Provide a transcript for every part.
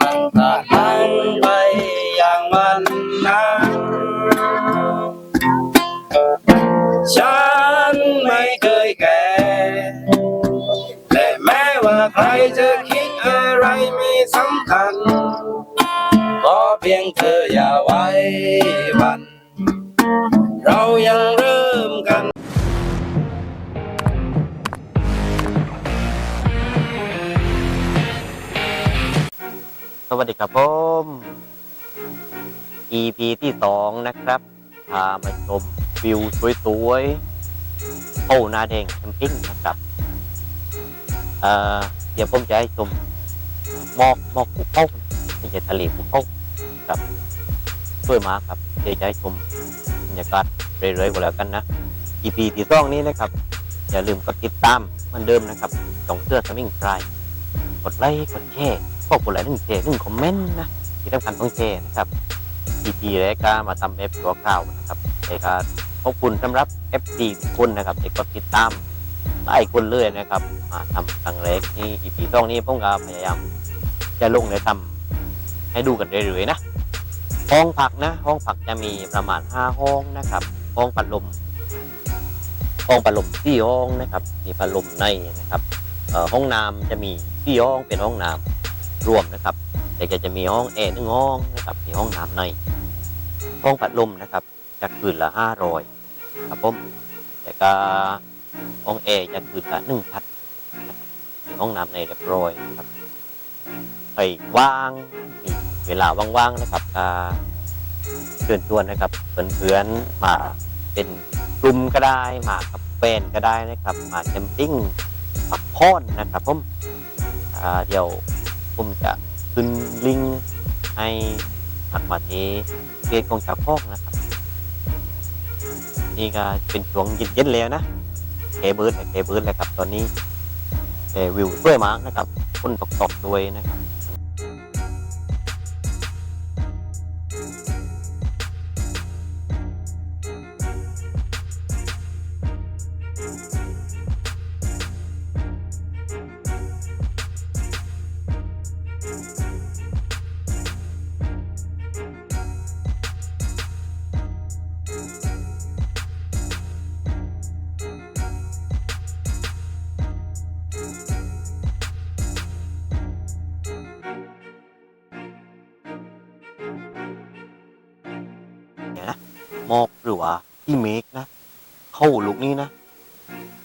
มัน วัสดีครับผม EP ที่สองนะครับ พามาชมวิวสวยๆโอ้นาแดงแคมปิ้งนะครับเอ่อเดี๋ยวผมจะให้ชมหมอกหมอกภูเขาไม่ใช่ทะเลภูเขาครับสวยมากครับเดี๋ยวจะให้ชมบรรยากาศเรื่อยๆก็แล้วกันนะ EP ที่สองนี้นะครับ อย่าลืมกดติดตามเหมันเดิมนะครับส่องเสื้อสมิงพรายกดไลค์กดแชร์ ขอบคุณหลายหนึ่งเจหนึ่งคอมเมนต์นะที่สำคัญต้องแชร์นะครับ EP แรกก็มาทำเอฟตัวข่าวนะครับแต่ก็ขอบคุณสำหรับ FC ทุกคนนะครับที่กติดตามหลายคนเลยนะครับ มาทำครั้งแรกนี่ EP สองนี้ผมก็พยายามจะลงในทำให้ดูกันเรื่อยๆนะห้องพักนะ ห้องพักจะมีประมาณ 5 ห้องนะครับ ห้องพัดลมห้องพัดลมสี่ห้องนะครับ มีพัดลมในนะครับห้องน้ำจะมีสี่ห้องเป็นห้องน้ำ รวมนะครับ แต่ก็จะมีห้องแอร์หนึ่งห้องนะครับ มีห้องน้ำใน ห้องพัดลมนะครับจะคืนละห้าร้อยครับผมแต่ก็ห้องแอร์จะคืนละหนึ่งพันมีห้องน้ำในเรียบร้อยครับใครว่างมีเวลาว่างๆนะครับก็เชิญชวนนะครับเพื่อนๆมาเป็นกลุ่มก็ได้มากับแฟนก็ได้นะครับ มาแคมปิ้งพักผ่อนนะครับผมเดี๋ยว ผมจะขึ้นลิงก์ให้ทักมาเทเพจของจากพอกนะครับ นี่ก็เป็นช่วงเย็นๆแล้วนะเคเบิร์ดเคเบิร์ดเลยครับตอนนี้แต่วิวสวยมากนะครับคนตกตกด้วยนะครับ หรือว่ากี่เมกนะ เข้าลูกนี้นะ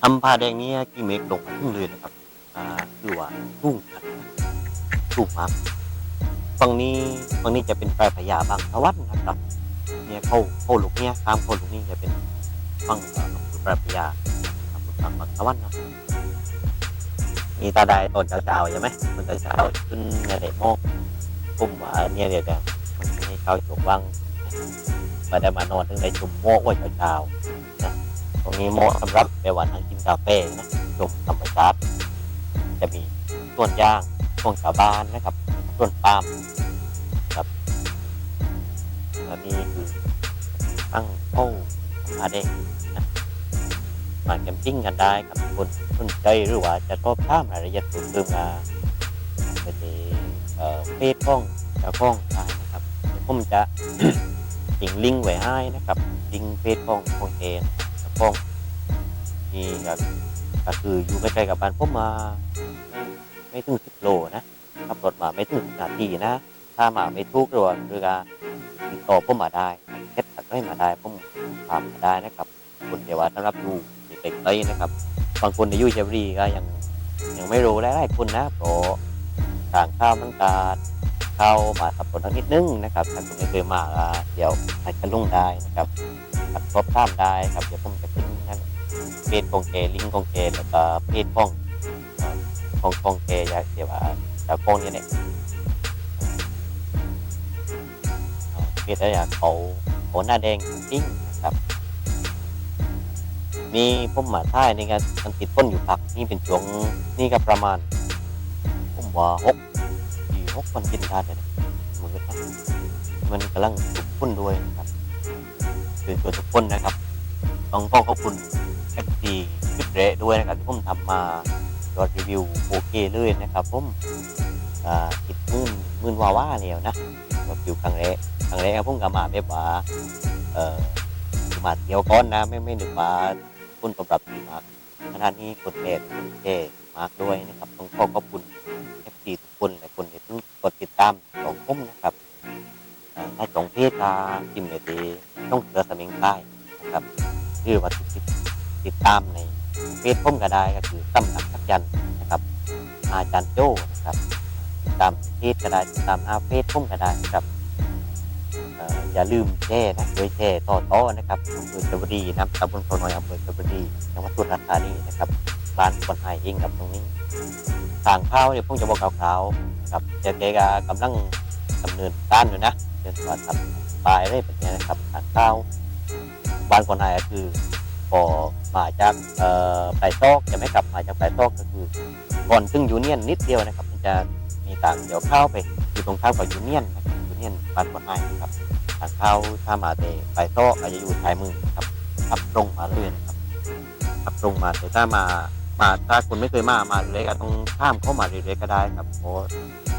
อำพาแดงนี้กี่เมกลงมาขึ้นเลยนะครับอ่าคือว่าสูงครับสูงมากฝั่งนี้ฝั่งนี้จะเป็นแปลายาบางตะวันนะครับ เนี่ยเข้าเข้าลูกเนี้ยตามเข้าลูกนี้จะเป็นฝั่งเอ่ออำเภอปลายพญาอำเภอฝั่งบางตะวันนะมีตาได้ตอนเช้าๆใช่ไหมตอนเช้าๆขึ้นเนี่ยได้หมอกผมว่าเนี่ยเดี๋ยวจะมันให้เข้าจกวัง มาได้มานอนถึงได้ชุมโมกไว้เช้าๆนะตรงนี้เหมาะสำหรับไปวันนั่งกินกาแฟนะชมธรรมชาติจะมีส่วนย่างส่วนชาวบ้านนะครับส่วนปาล์มครับและนี่คือตั้งโอ้อาเดงนะมาแคมปิ้งกันได้ครับคนสนใจหรือว่าจะสอบถามรายละเอียดเพิ่มเติมมาไปที่เอ่อเฟซของจ้าของร้านนะครับผมจะ ทิ้งลิงก์ไว้ให้นะครับลิงก์เฟซของของเอนของนี่ก็ก็คืออยู่ใกล้ๆกับบ้านผมมา ไม่ถึงสิบโลนะขับรถมาไม่ถึงนาทีนะ ถ้ามาไม่ทุกหรือว่าหรือว่าติดต่อผมมาได้เช็ดตัดให้มาได้ผมตามมาได้นะครับคนเดียวว่าสำหรับดูอยู่ใกล้ๆนะครับบางคนในยูเชฟรีก็ยังยังไม่รู้หลายๆคนนะเพราะต่างข้าวมันกาด เข้ามาสับสนนิดนึงนะครับถ้าคุณไม่เคยมาเดี๋ยวอาจจะลงได้นะครับขับรถข้ามได้ครับเดี๋ยวผมจะขึ้นนั่นเพจของเกลิงของเกแล้วก็เพจของของของเกอยากเดี๋ยวว่าจะโกงนี้เนี่ยเอ่อเพจอะไรอะเขาเขาหน้าแดงจริงนะครับนี่ผมมาท่ายนี่ก็มันติดต้นอยู่พักนี่เป็นช่วงนี่ก็ประมาณผมว่าหก สี่หกวันกินได้เลยนะมือนะมันกำลังสุกพุ่นด้วยนะครับคือตัวทุกคนนะครับต้องขอขอบคุณเอฟซีคลิปเละด้วยนะครับที่ผมทำมายอดรีวิวโอเคเลยนะครับผมอ่าติดมื่นมื่นว่าว่าแล้วนะก็อยู่ครั้งแรกครั้งแรกผมก็มาแบบว่าเออมาเที่ยวก้อนนะไม่ไม่นึกว่าคุณตอบรับดีมากขณะนี้คนเทศคนเทมากด้วยนะครับต้องขอขอบคุณเอฟซีทุกคนและคนามของผมนะครับเอ่อถ้าจองเพจมาจิมเมตีต้องเสือสมิงใต้นะครับคือว่าติดติดตามในเพจผมก็ได้ก็คือตำหนักสักยันนะครับ อาจารย์โจ้นะครับติดตามเพจก็ได้ติดตามหน้าเฟซผมก็ได้นะครับอย่าลืมแชร์นะโดยแชร์ต่อต่อนะครับอำเภอชลบุรีนะตำบลพลน้อยอำเภอชลบุรีจังหวัดสุราษฎร์ธานีนะครับบ้านคนไทยเองกับตรงนี้ ทางข้าวเนี่ยผมจะบอกขาวๆนะครับเจ๊เจ๊ก็กำลังดำเนินการอยู่นะเดินว่าทำปลายอะไรแบบนี้นะครับทางข้าวบ้านคนไทยก็คือพอมาจากเอ่อปลายซอกจะไม่กลับมาจากปลายซอกก็คือก่อนถึงยูเนียนนิดเดียวนะครับมันจะมีทางเดี๋ยวเข้าไปอยู่ตรงข้ามกับยูเนียนนะครับยูเนียนบ้านปอนไอนะครับทางเข้าถ้ามาเตไปโซ่อาจจะอยู่ท้ายมือครับขับตรงมาเลยนะครับขับตรงมาแต่ถ้ามา มาถ้าคุณไม่เคยมามาเลยก็ต้องข้ามเข้ามาเรื่อยๆก็ได้ครับเพราะ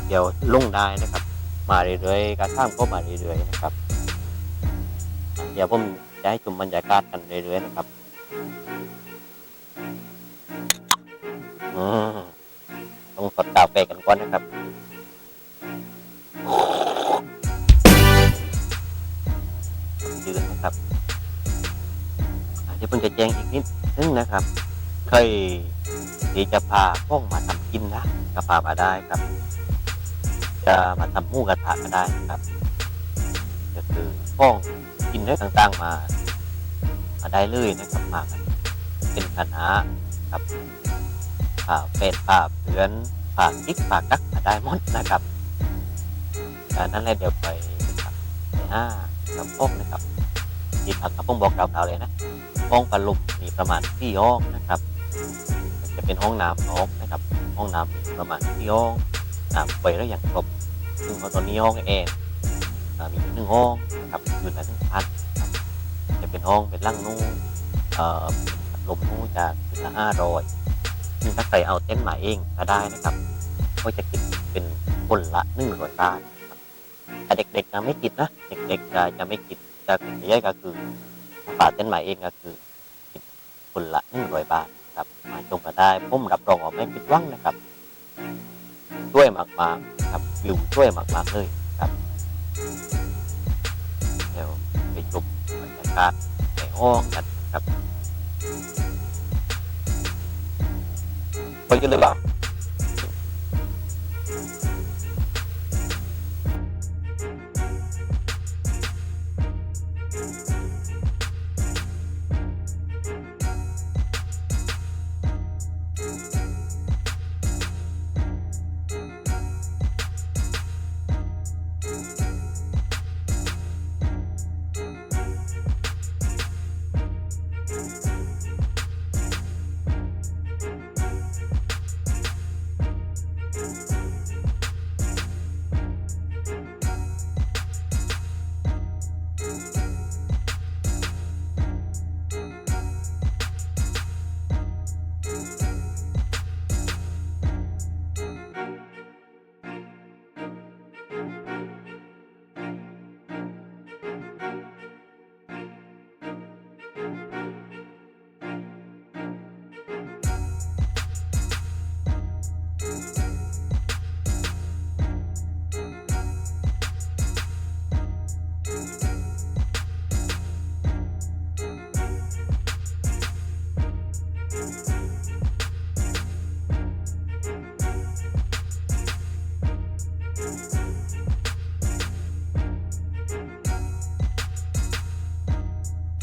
เดี๋ยวลงได้นะครับ มาเรื่อยๆก็ข้ามเข้ามาเรื่อยๆนะครับ เดี๋ยวผมจะให้ชมบรรยากาศกันเรื่อยๆนะครับอืมต้องสดกาแฟกันก่อนนะครับยืนนะครับอาจจะเพิ่งจะแจ้งอีกนิดนึงนะครับ ยที่จะพาพ้องมาทำกินนะก็พามาได้ครับ จะมาทำหมูกระทะก็ได้ครับ ก็คือพ้องกินได้ต่างๆมามาได้เลยนะครับมาเป็นคณะครับผ่าเป็ดผ่าเผือนผ่ากิ๊กผ่ากักผ่าได้หมดนะครับจากนั้นเลยเดี๋ยวไปนห้ากับห้องนะครับที่พักกับผมบอกกล่าวๆเลยนะห้องปลาลุมมีประมาณที่ห้องนะครับ จะเป็นห้องน้ำนอกนะครับ ห้องน้ำประมาณที่ห้องน้ำไปแล้วอย่างครบซึ่งตอนนี้ห้องแอร์มีหนึ่งห้องนะครับอยู่ในหนึ่งพันจะเป็นห้องเป็นร่างนู่ลมนู้จะถึงละห้าร้อยซึ่งถ้าใครเอาเต้นท์มาเองก็ได้นะครับ ก็จะคิดเป็นคนละหนึ่งร้อยบาทแต่เด็กๆจะไม่คิดนะ เด็กๆจะจะไม่คิดจะใหญ่ก็คือถ้าเต้นท์มาเองก็คือคิดคนละหนึ่งร้อยบาท ครับมาชมกันได้ผมรับรองว่าไม่ผิดหวังนะครับช่วยมากๆครับวิวช่วยมากๆเลยครับเดี๋ยวไปชมบรรยากาศในห้องกันครับไปกันเลยบ้าต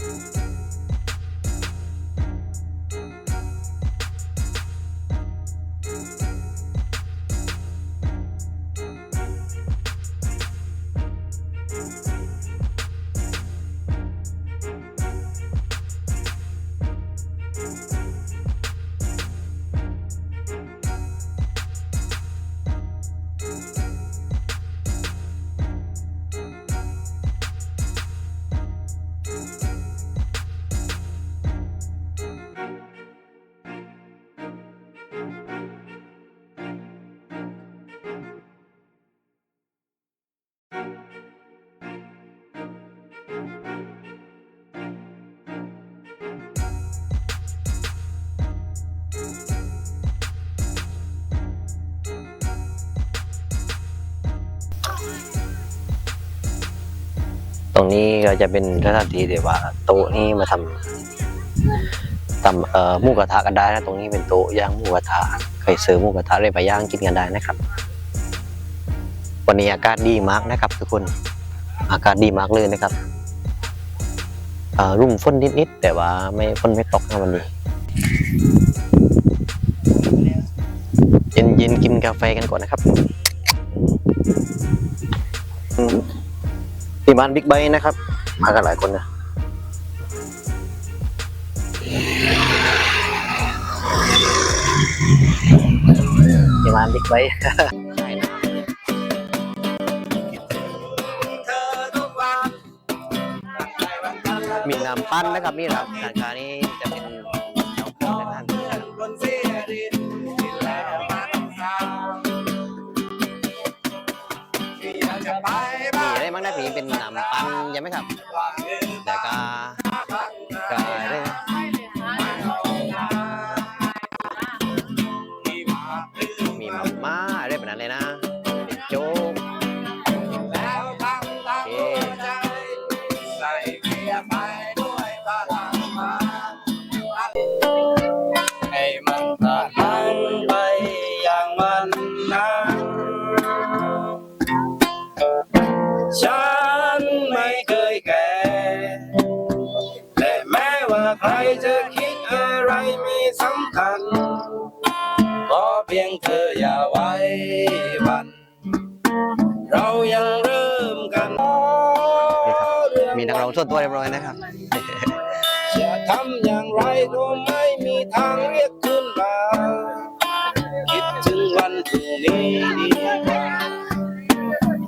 Bye. รงนี้ก็จะเป็นสถานที่ที่ว่าโต๊ะนี้มาทำทำเอ่อหมูกระทะกันได้นะตรงนี้เป็นโต๊ะย่างหมูกระทะเคยซื้อหมูกระทะเลยไปย่างกินกันได้นะครับ วันนี้อากาศดีมากนะครับ ทุกคนอากาศดีมากเลยนะครับเอ่อรุ่มฝนนิดๆแต่ว่าไม่ฝนไม่ตกนะวันนี้เย็นๆกินกาแฟกันก่อนนะครับ ที่บ้านบิ๊กไบนะครับ มากันหลายคนนะที่บ้านบิ๊กไบมีน้ำปั้นนะครับนี่นะครับรานค้านี้จะเป็นน้ำปั้นนะครับ ใช่ไหมครับว่าเงินแต่ก็ก็ได้นะที่มาลืมมีมาม่าอะไรแบบนั้นเลยนะเป็นโจ๊กแล้วทำตามหัวใจใส่เกียร์ไปด้วยพลังมาให้มันผ่านมัน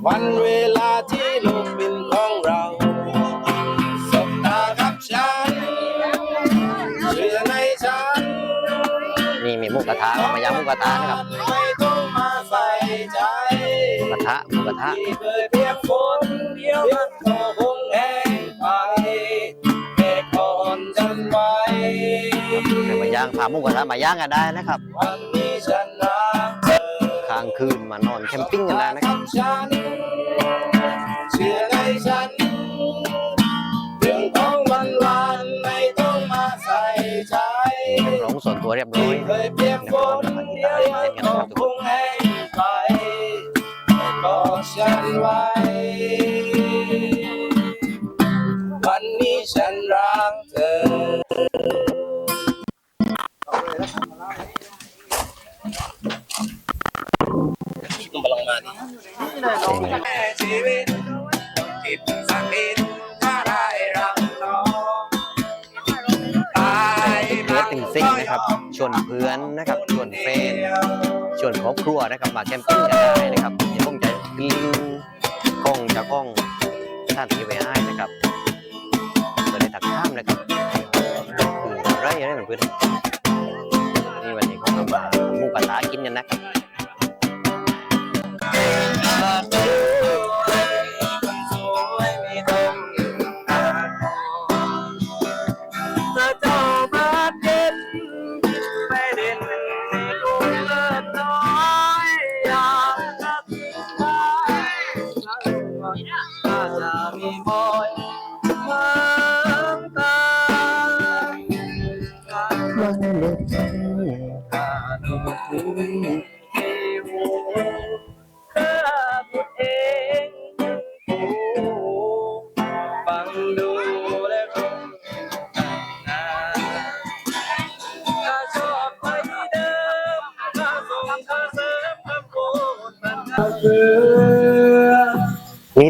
วันเวลาที่โลกเป็นของเราสบตากับฉันเชื่อในฉันนี่มีหมูกระทะเอามาย่างหมูกระทะนะครับไม่ต้องมาใส่ใจหมูกระทะหมูกระทะที่เคยเปียกฝนเดียวมันก็คงแห้งไปแค่ก่อนฉันไว้เดี๋ยวมาย่างพาหมูกระทะมาย่างกันได้นะครับ วันนี้ฉันรักเธอ ค้างคืนมานอนแคมปิ้งกันได้นะครับฉันเชื่อในฉันเรื่องของวันวันๆไม่ต้องมาใส่ใจนักร้องส่วนตัวเรียบร้อที่ยเคยเปียกฝนเดียวมันก็คงแห้งไปก็ฉันไว้ ชีวิตคิดสักนิดถ้าได้รักน้องตายเพื่อติ่งซิ่งนะครับ ชวนเพื่อนนะครับ ชวนเฟนชวนครอบครัวนะครับ มาแคมปิ้งกันได้นะครับเดี๋ยวผมจะลิงกล้องจากกล้องสถานที่ไว้ให้นะครับเพื่อได้ถักข้ามนะครับคือไรอะไรเหมือนเพื่อนนี่วันนี้เขาทำมาหมูกระทะกินกันนะครับ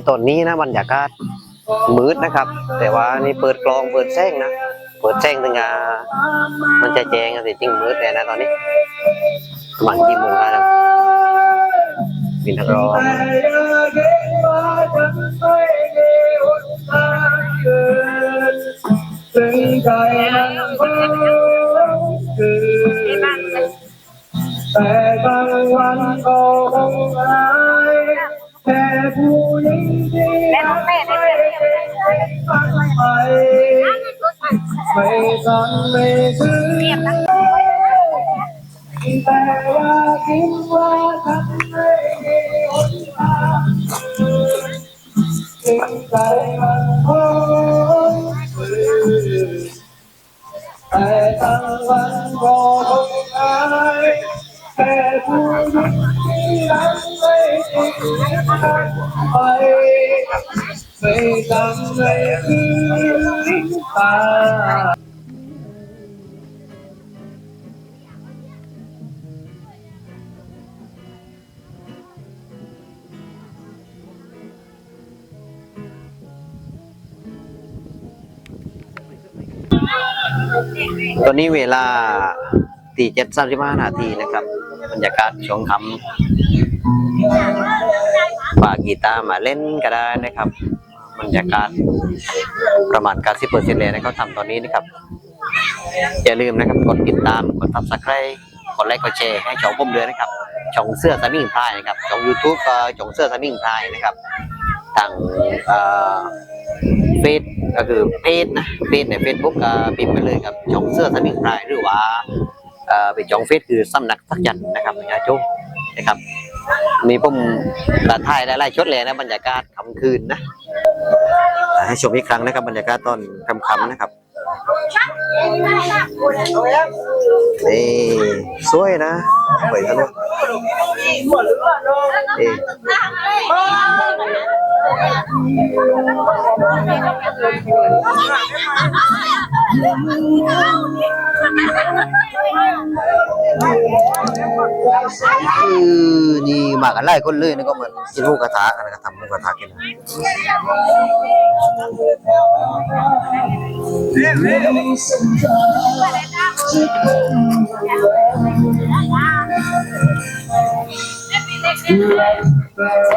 ตอนนี้นะบรรยากาศมืดนะครับ แต่ว่านี่เปิดกลองเปิดแซงนะเปิดแซงถึงอ่มันจะแจ้งสิจริงมืดแต่นะตอนนี้ประมาณกี่โมงแล้วนะมีนักร้องแต่บาฉันไม่มีหนทางเดินถึงใจมันเพิ่มขึ้นแต่บางวันก็คงหา mày còn về thứ tay qua kiếm qua thân mây đi ôn ta kiếm tay mà thôi tay tăng văn vô không ai tay thu dung đi đám mây đi. าคิดว่าฉันไม่มีหนทางใจมันไปคืนตาตอนนี้เวลาตีเจ็ดสามสิบห้านาทีนะครับ บรรยากาศช่วงค่ำ ฝากกีตาร์มาเล่นก็ได้นะครับบรรยากาศประมาณ90เปอร์เซ็นต์เลยนะเขาทำตอนนี้นะครับ อย่าลืมนะครับกดติดตามกด subscribe กดไลค์กดแชร์ให้ช่องผมด้วยนะครับช่องเสื้อสมิงพายนะครับช่อง YouTube ก็ช่องเสื้อสมิงพายนะครับทางเฟซก็คือเพจนะเพจในเฟซบุ๊กก็พิมพ์ไปเลยครับช่องเสื้อสมิงพายหรือว่าเป็นช่องเฟซคือสำนักสักยันนะครับยาโจนะครับ มีผมกระถ่ายหลายๆชุดเลยนะบรรยากาศค่ำคืนนะให้ชมอีกครั้งนะครับบรรยากาศตอนค่ำๆนะครับนี่สวยนะสวยทะลุเอ้ คือนี่มากันหลายคนเลยนะก็เหมือนกินหมูกระทะกันนะก็ทำหมูกระทะกินนะ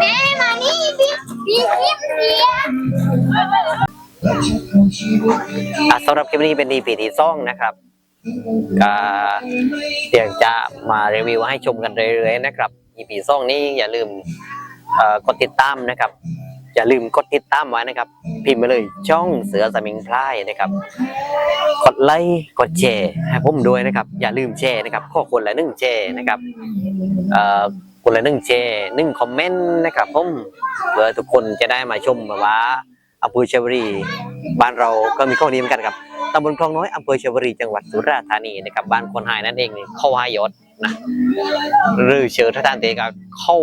Eh, mani, bip, bip, bip, bip. อะสำหรับคลิปนี้เป็น EP ที่สองนะครับ ก็เดี๋ยวจะมารีวิวให้ชมกันเรื่อยๆนะครับ EP สองนี้อย่าลืมกดติดตามนะครับ อย่าลืมกดติดตามไว้นะครับ พิมพ์ไปเลยช่องเสือสมิงพรายนะครับ กดไลค์กดแชร์ให้ผมด้วยนะครับ อย่าลืมแชร์นะครับ ข้อคนละหนึ่งแชร์นะครับอ่อคนละหนึ่งแชร์หนึ่งคอมเมนต์นะครับผมเพื่อทุกคนจะได้มาชมว่า อำเภอเชวรีบ้านเราก็มีข้อนี้เหมือนกันครับตำบลคลองน้อยอำเภอเชวรีจังหวัดสุราษฎร์ธานีนะครับบ้านคนหายนั่นเองเข้าหายศนะหรือเชิญท่านเตกาเข้า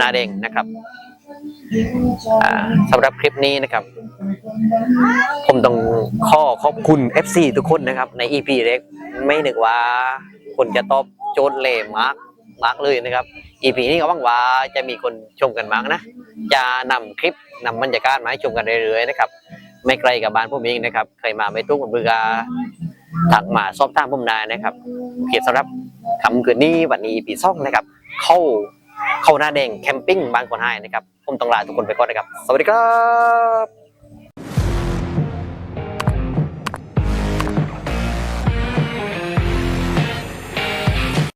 นาเดงนะครับสำหรับคลิปนี้นะครับ ผมต้องขอขอบคุณ FC ทุกคนนะครับ ใน EP เล็กไม่นึกว่าคนจะตอบโจทย์เลยมากมากเลยนะครับ EP นี้ก็หวังว่าจะมีคนชมกันมากนะ จะนำคลิปนำบรรยากาศมาให้ชมกันเรื่อยๆนะครับ ไม่ไกลกับบ้านผมเองนะครับ ใครมาไม่ตุ้งกับมือกาถักมาสอบถามผมได้นะครับเกียรติสำหรับคำคืนนี้วันนี้ปีซ่องนะครับ เข้าเข้าหน้าแดงแคมปิ้งบางคนให้นะครับ ผมต้องลาทุกคนไปก่อนนะครับ สวัสดีครับ